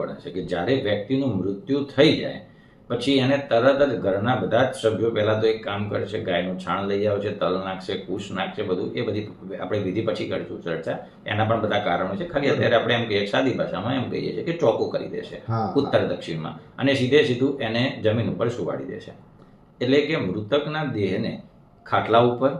પડે છે કે જ્યારે વ્યક્તિનું મૃત્યુ થઈ જાય પછી એને તરત જ ઘરના બધા જ સભ્યો પહેલાં તો એક કામ કરશે ગાયનું છાણ લઈ આવે છે તલ નાખશે કુશ નાખશે બધું એ બધી આપણે વિધિ પછી કરીશું ચર્ચા. એના પણ બધા કારણો છે. ખાલી અત્યારે આપણે એમ કહીએ સાદી ભાષામાં એમ કહીએ છીએ કે ચોખ્ખું કરી દેશે ઉત્તર દક્ષિણમાં. અને સીધે સીધું એને જમીન ઉપર સુવાડી દેશે એટલે કે મૃતકના દેહને ખાટલા ઉપર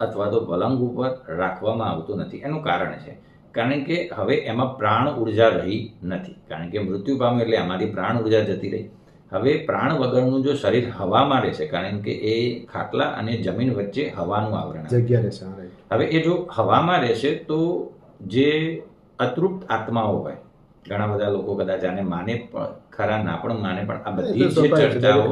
અથવા તો પલંગ ઉપર રાખવામાં આવતું નથી. એનું કારણ છે. કારણ કે હવે એમાં પ્રાણ ઊર્જા રહી નથી. કારણ કે મૃત્યુ પામ્યું એટલે એમાંથી પ્રાણ ઊર્જા જતી રહી. હવે પ્રાણ વગરનું જો શરીર હવામાં રહેશે કારણ કે એ ખાટલા અને જમીન વચ્ચે હવાનું આવરણ જગ્યા રહેશે હવે એ જો હવામાં રહેશે તો જે અતૃપ્ત આત્માઓ હોય ઘણા બધા લોકો કદાચ આને માને પણ ખરા ના પણ માને પણ આ બધી જે ચર્ચાઓ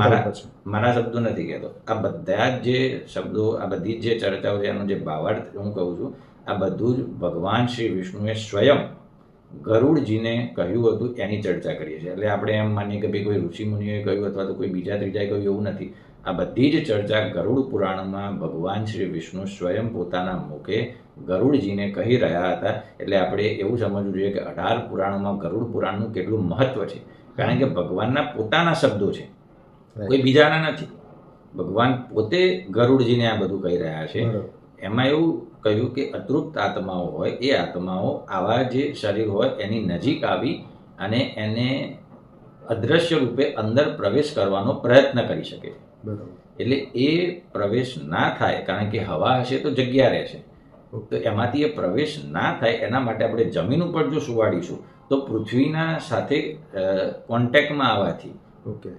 મારા- મારા શબ્દો નથી કહેતો. આ બધા જ જે શબ્દો આ બધી જે ચર્ચાઓ છે એનો જે ભાવાર્થ હું કહું છું આ બધું જ ભગવાન શ્રી વિષ્ણુએ સ્વયં ગરુડજીને કહ્યું હતું એની ચર્ચા કરીએ છીએ. એટલે આપણે એમ માનીએ કે ભાઈ કોઈ ઋષિ મુનિઓએ કહ્યું અથવા તો કોઈ બીજા ત્રીજાએ કહ્યું એવું નથી. આ બધી જ ચર્ચા ગરુડ પુરાણમાં ભગવાન શ્રી વિષ્ણુ સ્વયં પોતાના મુખે ગરુડજીને કહી રહ્યા હતા. એટલે આપણે એવું સમજવું જોઈએ કે અઢાર પુરાણોમાં ગરુડ પુરાણનું કેટલું મહત્વ છે. કારણ કે ભગવાનના પોતાના શબ્દો છે. કોઈ બીજાના નથી. ભગવાન પોતે ગરુડજીને આ બધું કહી રહ્યા છે. એમાં એવું કહ્યું કે અતૃપ્ત આત્માઓ હોય એ આત્માઓ આવા જે શરીર હોય એની નજીક આવી અને એને અદ્રશ્ય રૂપે અંદર પ્રવેશ કરવાનો પ્રયત્ન કરી શકે. એટલે એ પ્રવેશ ના થાય કારણ કે હવા હશે તો જગ્યા રહેશે. તો એમાંથી એ પ્રવેશ ના થાય એના માટે આપણે જમીન ઉપર જો સુવાડીશું તો પૃથ્વીના સાથે કોન્ટેક્ટમાં આવવાથી ઓકે.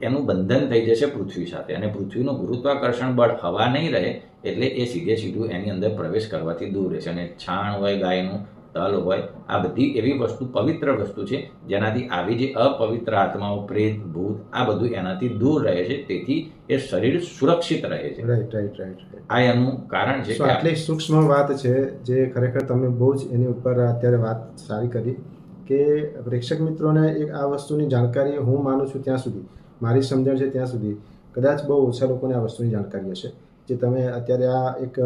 એનું બંધન થઈ જશે પૃથ્વી સાથે અને પૃથ્વીનું ગુરુત્વાકર્ષણ બળ હવા નહીં રહે એટલે એ સીધે સીધું એની અંદર પ્રવેશ કરવાથી દૂર રહેશે અને છાણ હોય ગાયનું તલ હોય આ બધી એવી વસ્તુ પવિત્ર વસ્તુ છે જેનાથી આવી જે અપવિત્ર આત્માઓ પ્રેત ભૂત આ બધું એનાથી દૂર રહે છે તેથી એ શરીર સુરક્ષિત રહે છે. રાઈટ રાઈટ રાઈટ આ એનું કારણ છે એટલે આટલી સૂક્ષ્મ વાત છે જે ખરેખર તમે બહુ જ એની ઉપર અત્યારે વાત સારી કરી કે પ્રેક્ષક મિત્રોને એક આ વસ્તુની જાણકારી હું માનું છું ત્યાં સુધી. મારી સમજણ છે ત્યાં સુધી. કદાચ બહુ ઓછા લોકોને આ વસ્તુની જાણકારી હશે. જે તમે અત્યારે આ એક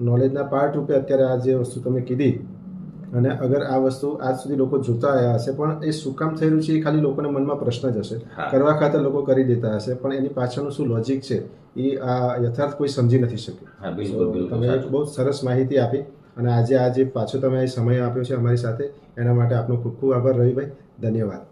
નોલેજના પાર્ટ રૂપે અત્યારે આ જે વસ્તુ તમે કીધી અને અગર આ વસ્તુ આજ સુધી લોકો જોતા આવ્યા હશે પણ એ શું કામ થઈ રહ્યું છે એ ખાલી લોકોને મનમાં પ્રશ્ન જ હશે. કરવા ખાતર લોકો કરી દેતા હશે પણ એની પાછળનું શું લોજિક છે એ આ યથાર્થ કોઈ સમજી નથી શક્યું. તમે એક બહુ સરસ માહિતી આપી અને આજે આજે પાછો તમે આ સમય આપ્યો છે અમારી સાથે એના માટે આપનો ખૂબ ખૂબ આભાર રવિભાઈ. ધન્યવાદ.